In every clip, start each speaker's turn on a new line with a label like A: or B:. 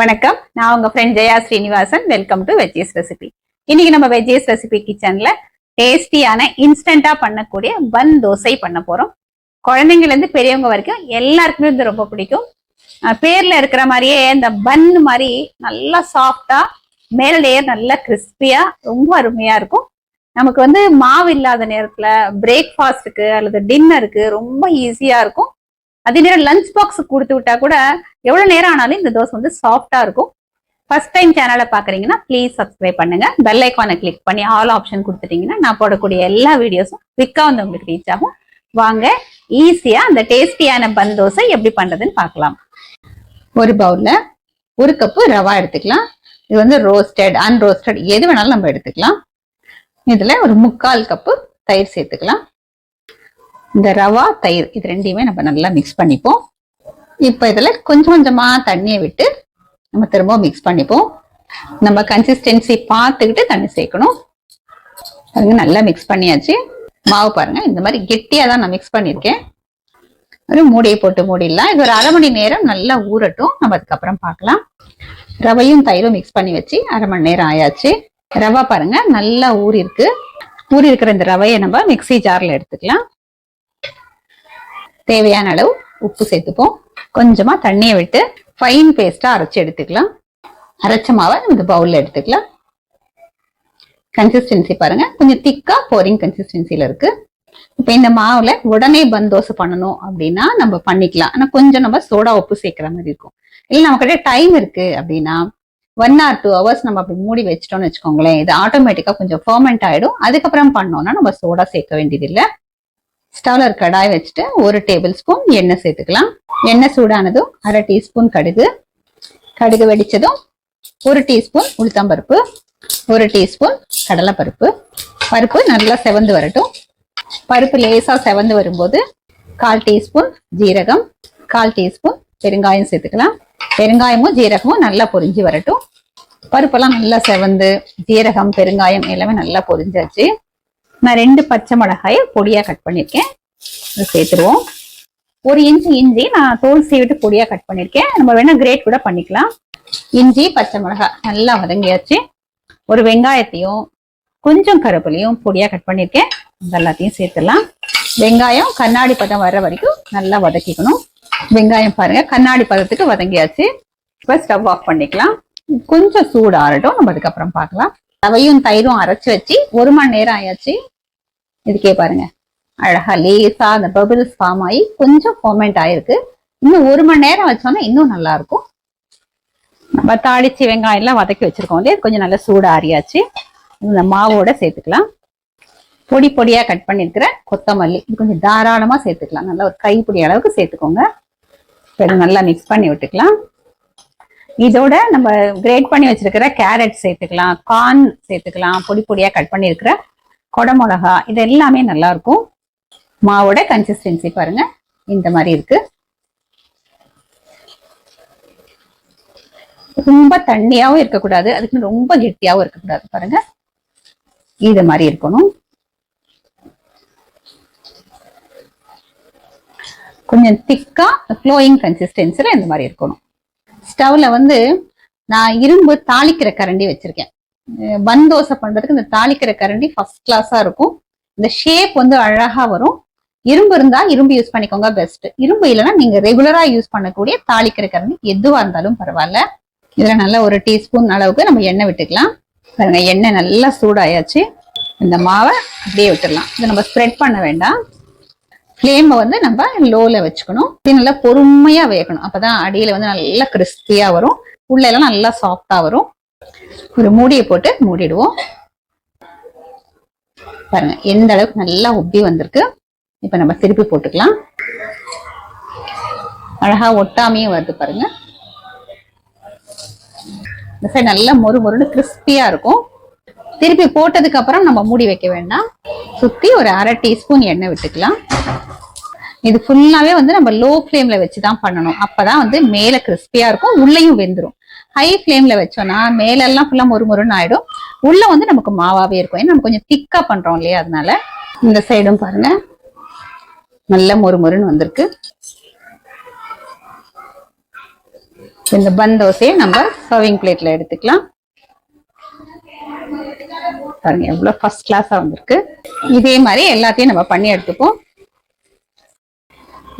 A: வணக்கம். நான் உங்க friend Jaya Srinivasan. Welcome to veggies recipe இன்னைக்கு நம்ம வெஜ்ஜீஸ் ரெசிபி கிச்சன்ல டேஸ்டியான இன்ஸ்டண்டா பண்ணக்கூடிய பன் தோசை பண்ண போறோம். குழந்தைங்கள்ல இருந்து பெரியவங்க வரைக்கும் எல்லாருக்குமே இது ரொம்ப பிடிக்கும். பேர்ல இருக்கிற மாதிரியே இந்த பன் மாதிரி நல்லா சாஃப்டா மேல் லேயர் நல்லா கிறிஸ்பியா ரொம்ப அருமையா இருக்கும். நமக்கு வந்து மாவு இல்லாத நேரத்துல பிரேக்ஃபாஸ்ட்டுக்கு அல்லது டின்னருக்கு ரொம்ப ஈஸியா இருக்கும். அதே நேரம் லஞ்ச் பாக்ஸ் கொடுத்து விட்டா கூட எவ்வளவு நேரம் ஆனாலும் இந்த தோசை வந்து சாஃப்டா இருக்கும். ஃபர்ஸ்ட் டைம் சேனலை பாக்குறீங்கன்னா ப்ளீஸ் சப்ஸ்கிரைப் பண்ணுங்க. பெல் ஐக்கானை கிளிக் பண்ணி ஆல் ஆப்ஷன் கொடுத்துட்டீங்கன்னா நான் போடக்கூடிய எல்லா வீடியோஸும் குவிக்கா வந்து உங்களுக்கு ரீச் ஆகும். வாங்க ஈஸியா அந்த டேஸ்டியான பன் தோசை எப்படி பண்றதுன்னு பார்க்கலாம். ஒரு பவுல்ல ஒரு கப்பு ரவா எடுத்துக்கலாம். இது வந்து ரோஸ்டட் அன்ரோஸ்டட் எது வேணாலும் நம்ம எடுத்துக்கலாம். இதுல ஒரு முக்கால் கப்பு தயிர் சேர்த்துக்கலாம். இந்த ரவா தயிர் இது ரெண்டையுமே நம்ம நல்லா மிக்ஸ் பண்ணிப்போம். இப்போ இதில் கொஞ்சம் கொஞ்சமாக தண்ணியை விட்டு நம்ம திரும்ப மிக்ஸ் பண்ணிப்போம். நம்ம கன்சிஸ்டன்சி பார்த்துக்கிட்டு தண்ணி சேர்க்கணும். பாருங்க நல்லா மிக்ஸ் பண்ணியாச்சு. மாவு பாருங்க இந்த மாதிரி கெட்டியாக தான் நான் மிக்ஸ் பண்ணியிருக்கேன். ஒரு மூடியை போட்டு மூடிடலாம். இது ஒரு அரை மணி நேரம் நல்லா ஊறட்டும். நம்ம அதுக்கப்புறம் பார்க்கலாம். ரவையும் தயிரும் மிக்ஸ் பண்ணி வச்சு அரை மணி நேரம் ஆயாச்சு. ரவா பாருங்க நல்லா ஊறி இருக்கு ஊறி இருக்கிற இந்த ரவையை நம்ம மிக்ஸி ஜாரில் எடுத்துக்கலாம். தேவையான அளவு உப்பு சேர்த்துப்போம். கொஞ்சமா தண்ணியை விட்டு ஃபைன் பேஸ்டா அரைச்சு எடுத்துக்கலாம். அரைச்ச மாவை இந்த பவுல்ல எடுத்துக்கலாம். கன்சிஸ்டன்சி பாருங்க. கொஞ்சம் திக்கா போரிங் கன்சிஸ்டன்சில இருக்கு. இப்ப இந்த மாவுல உடனே பந்தோசை பண்ணணும் அப்படின்னா நம்ம பண்ணிக்கலாம். ஆனா கொஞ்சம் நம்ம சோடா உப்பு சேர்க்கிற மாதிரி இருக்கும். இல்ல நம்ம கிட்ட டைம் இருக்கு அப்படின்னா ஒன் ஆர் டூ ஹவர்ஸ் நம்ம அப்படி மூடி வச்சிட்டோம்னு வச்சுக்கோங்களேன். இது ஆட்டோமேட்டிக்கா கொஞ்சம் ஃபர்மெண்ட் ஆயிடும். அதுக்கப்புறம் பண்ணோம்னா நம்ம சோடா சேர்க்க வேண்டியது இல்லை ஸ்டவ்ல ஒரு கடாய் வச்சுட்டு ஒரு டேபிள் ஸ்பூன் எண்ணெய் சேர்த்துக்கலாம். எண்ணெய் சூடானதும் அரை டீஸ்பூன் கடுகு. கடுகு வெடிச்சதும் ஒரு டீஸ்பூன் உளுத்தம்பருப்பு ஒரு டீஸ்பூன் கடலைப்பருப்பு. பருப்பு நல்லா செவந்து வரட்டும். பருப்பு லேசாக செவந்து வரும்போது கால் டீஸ்பூன் ஜீரகம் கால் டீஸ்பூன் பெருங்காயம் சேர்த்துக்கலாம். பெருங்காயமும் ஜீரகமும் நல்லா பொரிஞ்சு வரட்டும். பருப்பெல்லாம் நல்லா செவந்து ஜீரகம் பெருங்காயம் எல்லாமே நல்லா பொரிஞ்சாச்சு. நான் ரெண்டு பச்சை மிளகாயை பொடியா கட் பண்ணியிருக்கேன் சேர்த்துருவோம். ஒரு இன்ச்சு இஞ்சி நான் தோல் சீவிட்டு பொடியா கட் பண்ணியிருக்கேன் நம்ம வேணா கிரேட் கூட பண்ணிக்கலாம். இஞ்சி பச்சை மிளகாய் நல்லா வதங்கியாச்சு. ஒரு வெங்காயத்தையும் கொஞ்சம் கருப்புலையும் பொடியா கட் பண்ணியிருக்கேன் இது எல்லாத்தையும் சேர்த்துடலாம். வெங்காயம் கண்ணாடி பதம் வர்ற வரைக்கும் நல்லா வதக்கிக்கணும். வெங்காயம் பாருங்க கண்ணாடி பதத்துக்கு வதங்கியாச்சு. இப்போ ஸ்டவ் ஆஃப் பண்ணிக்கலாம். கொஞ்சம் சூடு ஆறட்டும். நம்ம அதுக்கப்புறம் பார்க்கலாம். தவையும் தயிரும் அரைச்சு வச்சு ஒரு மணி நேரம் ஆயாச்சு. இதுக்கே பாருங்க. அழகா லேசா அந்த பபிள்ஸ் ஃபார்ம் ஆகி கொஞ்சம் ஃபோமெண்ட் ஆயிருக்கு. இன்னும் ஒரு மணி நேரம் வச்சோம்னா இன்னும் நல்லா இருக்கும். நம்ம தாளிச்சு வெங்காயம் எல்லாம் வதக்கி வச்சிருக்கோம் இல்லையா? கொஞ்சம் நல்லா சூடு ஆறியாச்சு. இந்த மாவோட சேர்த்துக்கலாம். பொடி பொடியா கட் பண்ணிருக்கிற கொத்தமல்லி. இது கொஞ்சம் தாராளமா சேர்த்துக்கலாம். நல்லா ஒரு கைப்பிடி அளவுக்கு சேர்த்துக்கோங்க. சரி நல்லா மிக்ஸ் பண்ணி விட்டுக்கலாம். இதோட நம்ம கிரேட் பண்ணி வச்சிருக்கிற கேரட் சேர்த்துக்கலாம். கார்ன் சேர்த்துக்கலாம். பொடி பொடியா கட் பண்ணியிருக்கிற கொடமிளகா இது எல்லாமே நல்லா இருக்கும் மாவோட கன்சிஸ்டன்சி பாருங்க. இந்த மாதிரி இருக்கு. ரொம்ப தண்ணியாவும் இருக்கக்கூடாது. அதுக்கு ரொம்ப கெட்டியாவும் இருக்கக்கூடாது பாருங்க. இது மாதிரி இருக்கணும். கொஞ்சம் திக்கா ஃப்ளோயிங் கன்சிஸ்டன்சில இந்த மாதிரி இருக்கணும். ஸ்டவ்ல வந்து நான் இரும்பு தாளிக்கிற கரண்டி வச்சிருக்கேன். பன் தோசை பண்றதுக்கு இந்த தாளிக்கிற கரண்டி ஃபர்ஸ்ட் கிளாஸா இருக்கும். இந்த ஷேப் வந்து அழகா வரும். இரும்பு இருந்தா இரும்பு யூஸ் பண்ணிக்கோங்க பெஸ்ட் இரும்பு இல்லைன்னா நீங்க ரெகுலரா யூஸ் பண்ணக்கூடிய தாளிக்கிற கரண்டி எதுவா இருந்தாலும் பரவாயில்ல. இதுல நல்லா ஒரு டீஸ்பூன் அளவுக்கு நம்ம எண்ணெய் விட்டுக்கலாம். பாருங்க எண்ணெய் நல்லா சூடாயாச்சு. இந்த மாவை அப்படியே விட்டுடலாம். இதை நம்ம ஸ்ப்ரெட் பண்ண வேண்டாம். ஃப்ளேமை வந்து நம்ம லோல வச்சுக்கணும். இது நல்லா பொறுமையா வேகணும். அப்பதான் அடியில வந்து நல்லா கிறிஸ்பியா வரும். உள்ள எல்லாம் நல்லா சாஃப்டா வரும். ஒரு மூடியை போட்டு மூடிடுவோம். பாருங்க எந்த அளவுக்கு நல்லா உப்பி வந்திருக்கு. இப்ப நம்ம திருப்பி போட்டுக்கலாம். அழகா ஒட்டாமையும் வருது பாருங்க. இந்த சைடு நல்லா மொறு மொறுன்னு கிறிஸ்பியா இருக்கும். திருப்பி போட்டதுக்கு அப்புறம் நம்ம மூடி வைக்க வேண்டாம். சுத்தி ஒரு அரை டீஸ்பூன் எண்ணெய் விட்டுக்கலாம். இது ஃபுல்லாவே வந்து நம்ம லோ ஃப்ளேம்ல வச்சு தான் பண்ணணும். அப்பதான் வந்து மேல கிறிஸ்பியா இருக்கும் உள்ளேயும் வெந்துரும். ஹை ஃப்ளேம்ல வச்சோம்னா மேலெல்லாம் ஃபுல்லா மொறுமொருன்னு ஆயிடும். உள்ள வந்து நமக்கு மாவாவே இருக்கும். ஏன்னா நம்ம கொஞ்சம் திக்கா பண்றோம் இல்லையா? அதனால இந்த சைடும் பாருங்க. நல்ல மொறுமொறுன்னு வந்திருக்கு. இந்த பன் தோசையை நம்ம சர்விங் பிளேட்ல எடுத்துக்கலாம். பாருங்க எவ்வளவு ஃபர்ஸ்ட் கிளாஸா வந்திருக்கு. இதே மாதிரி எல்லாத்தையும் நம்ம பண்ணி எடுத்துப்போம்.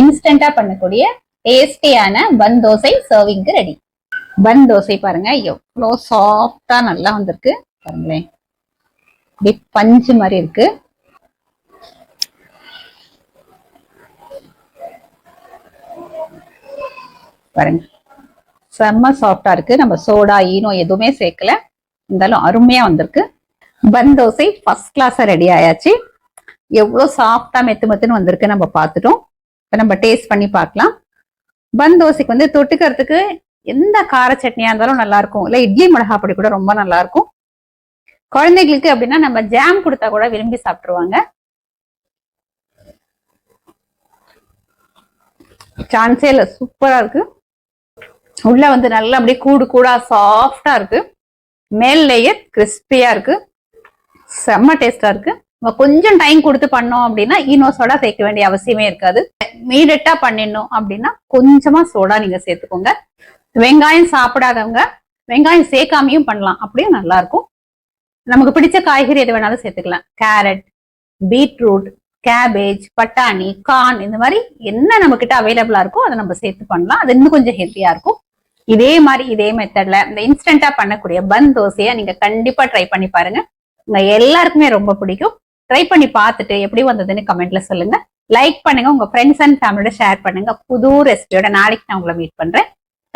A: இன்ஸ்டண்டா பண்ணக்கூடிய டேஸ்டியான பன் தோசை சர்விங்க்கு ரெடி பன் தோசை பாருங்க. எவ்வளோ சாஃப்டா நல்லா வந்திருக்கு. பாருங்களேன். இப்படி பஞ்சு மாதிரி இருக்கு. பாருங்க. செம்ம சாஃப்டா இருக்கு. நம்ம சோடா ஈனோ எதுவுமே சேர்க்கல. இருந்தாலும் அருமையா வந்திருக்கு. பன் தோசை ஃபர்ஸ்ட் கிளாஸா ரெடி ஆயாச்சு. எவ்வளோ சாஃப்டா மெத்து மெத்துன்னு வந்திருக்கு நம்ம பார்த்துட்டோம். இப்போ நம்ம டேஸ்ட் பண்ணி பார்க்கலாம். பன் தோசைக்கு வந்து தொட்டுக்கிறதுக்கு எந்த கார சட்னியா இருந்தாலும் நல்லா இருக்கும் இல்லை இட்லி மிளகா பொடி கூட ரொம்ப நல்லா இருக்கும் குழந்தைகளுக்கு அப்படின்னா நம்ம ஜாம் கொடுத்தா கூட விரும்பி சாப்பிட்டுருவாங்க. சான்ஸே இல்லை சூப்பரா இருக்கு. உள்ள வந்து நல்லா அப்படியே கூடு கூடா சாஃப்டா இருக்கு. மேல் லேயர் கிறிஸ்பியா இருக்கு. செம்ம டேஸ்டா இருக்கு. நம்ம கொஞ்சம் டைம் கொடுத்து பண்ணோம் அப்படின்னா ஈனோ சோடா சேர்க்க வேண்டிய அவசியமே இருக்காது. மீடியட்டா பண்ணிடணும் அப்படின்னா கொஞ்சமா சோடா நீங்க சேர்த்துக்கோங்க. வெங்காயம் சாப்பிடாதவங்க வெங்காயம் சேர்க்காமையும் பண்ணலாம். அப்படியும் நல்லா இருக்கும் நமக்கு பிடிச்ச காய்கறி எது வேணாலும் சேர்த்துக்கலாம். கேரட் பீட்ரூட் கேபேஜ் பட்டாணி கார்ன் இந்த மாதிரி என்ன நம்ம கிட்ட அவைலபிளா இருக்கோ அதை நம்ம சேர்த்து பண்ணலாம். அது இன்னும் கொஞ்சம் ஹெல்த்தியா இருக்கும். இதே மாதிரி இதே மெத்தட்ல இந்த இன்ஸ்டன்டா பண்ணக்கூடிய பன் தோசையை நீங்க கண்டிப்பா ட்ரை பண்ணி பாருங்க. உங்க எல்லாருக்குமே ரொம்ப பிடிக்கும். ட்ரை பண்ணி பார்த்துட்டு எப்படி வந்ததுன்னு கமெண்ட்ல சொல்லுங்க. லைக் பண்ணுங்க. உங்க ஃப்ரெண்ட்ஸ் அண்ட் ஃபேமிலியோட ஷேர் பண்ணுங்க. புது ரெசிபியோட நாளைக்கு நான் உங்களை மீட் பண்றேன்.